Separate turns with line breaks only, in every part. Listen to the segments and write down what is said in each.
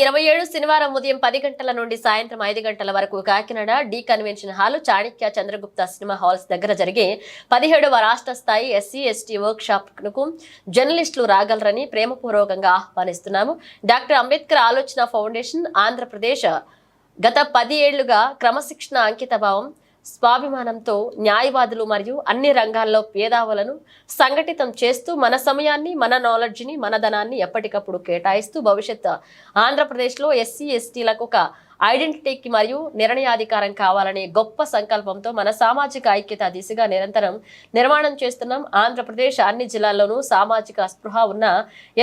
ఇరవై ఏడు శనివారం ఉదయం పది గంటల నుండి సాయంత్రం ఐదు గంటల వరకు Kakinada D convention hall Chanakya Chandragupta cinema halls దగ్గర జరిగే పదిహేడవ రాష్ట్ర స్థాయి ఎస్సీ ఎస్టీ వర్క్ షాప్కు జర్నలిస్టులు రాగలరని ప్రేమపూర్వకంగా ఆహ్వానిస్తున్నాము. డాక్టర్ అంబేద్కర్ ఆలోచన ఫౌండేషన్ ఆంధ్రప్రదేశ్ గత పది ఏళ్ళుగా క్రమశిక్షణ అంకితభావం స్వాభిమానంతో న్యాయవాదులు మరియు అన్ని రంగాల్లో పేదావులను సంఘటితం చేస్తూ మన సమయాన్ని మన నాలెడ్జ్ని మన ధనాన్ని ఎప్పటికప్పుడు కేటాయిస్తూ భవిష్యత్ ఆంధ్రప్రదేశ్లో ఎస్సీ ఎస్టీలకు ఒక ఐడెంటిటీకి మరియు నిర్ణయాధికారం కావాలనే గొప్ప సంకల్పంతో మన సామాజిక ఐక్యత దిశగా నిరంతరం నిర్మాణం చేస్తున్నాం. ఆంధ్రప్రదేశ్ అన్ని జిల్లాల్లోనూ సామాజిక స్పృహ ఉన్న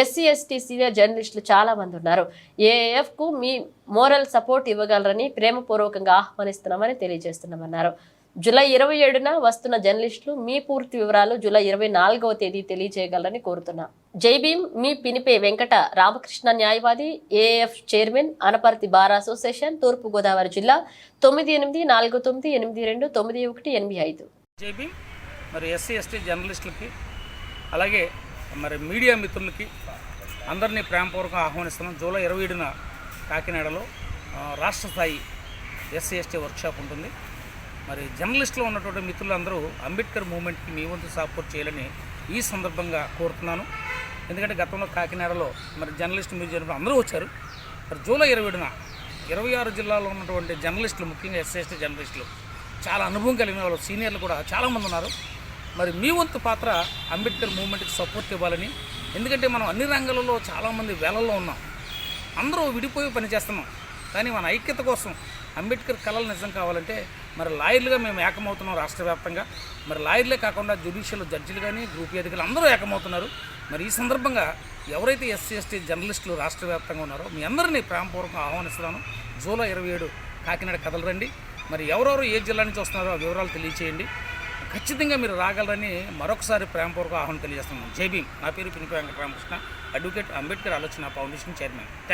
ఎస్సీ ఎస్టీ సీనియర్ జర్నలిస్టులు చాలా మంది ఉన్నారు. ఏఎఫ్కు మీ మోరల్ సపోర్ట్ ఇవ్వగలరని ప్రేమపూర్వకంగా ఆహ్వానిస్తున్నామని తెలియజేస్తున్నామన్నారు. జూలై ఇరవై ఏడున వస్తున్న జర్నలిస్టులు మీ పూర్తి వివరాలు జూలై ఇరవై నాలుగవ తేదీ తెలియజేయగలరని కోరుతున్నాం. జై భీమ్ మీ పినిపే వెంకట రామకృష్ణ న్యాయవాది AF chairman Anaparthi bar association తూర్పు గోదావరి జిల్లా తొమ్మిది ఎనిమిది నాలుగు తొమ్మిది ఎనిమిది రెండు తొమ్మిది ఒకటి ఎనిమిది ఐదు.
జేబీ మరి ఎస్సీ ఎస్టీ జర్నలిస్టులకి అలాగే మరి మీడియా మిత్రులకి అందరినీ ప్రేమపూర్వకంగా ఆహ్వానిస్తున్నాం. జూలై ఇరవై ఏడున కాకినాడలో రాష్ట్ర స్థాయి ఎస్సీ ఎస్టీ వర్క్షాప్ ఉంటుంది. మరి జర్నలిస్టులో ఉన్నటువంటి మిత్రులందరూ అంబేద్కర్ మూమెంట్కి మీ వంతు సపోర్ట్ చేయాలని ఈ సందర్భంగా కోరుతున్నాను. ఎందుకంటే గతంలో కాకినాడలో మరి జర్నలిస్ట్ మీరు అందరూ వచ్చారు. మరి జూలై ఇరవై ఏడున ఇరవై ఆరు జిల్లాలో ఉన్నటువంటి జర్నలిస్టులు ముఖ్యంగా ఎస్ఎస్టీ జర్నలిస్టులు చాలా అనుభవం కలిగిన వాళ్ళు సీనియర్లు కూడా చాలామంది ఉన్నారు. మరి మీ వంతు పాత్ర అంబేద్కర్ మూవ్మెంట్కి సపోర్ట్ ఇవ్వాలని ఎందుకంటే మనం అన్ని రంగాలలో చాలామంది వేలల్లో ఉన్నాం. అందరూ విడిపోయి పనిచేస్తున్నాం. కానీ మన ఐక్యత కోసం అంబేద్కర్ కళలు నిజం కావాలంటే మరి లాయర్లుగా మేము ఏకమవుతున్నాం రాష్ట్ర వ్యాప్తంగా మరి లాయర్లే కాకుండా జ్యుడిషియల్ జడ్జిలు కానీ గ్రూప్ అధికారులు అందరూ ఏకమవుతున్నారు. మరి ఈ సందర్భంగా ఎవరైతే ఎస్సీ ఎస్టీ జర్నలిస్టులు రాష్ట్ర వ్యాప్తంగా ఉన్నారో మీ అందరినీ ప్రేమపూర్వకంగా ఆహ్వానిస్తున్నాను. జూలై ఇరవై ఏడు కాకినాడ కథలు రండి. మరి ఎవరెవరు ఏ జిల్లా నుంచి వస్తున్నారో ఆ వివరాలు తెలియచేయండి. ఖచ్చితంగా మీరు రాగలరని మరొకసారి ప్రేమపూర్వక ఆహ్వానం తెలియజేస్తున్నాను. జేబీ నా పేరు పినిపి వెంకటరామకృష్ణ. అడ్వకేట్ అంబేద్కర్ ఆలోచన ఫౌండేషన్ చైర్మన్.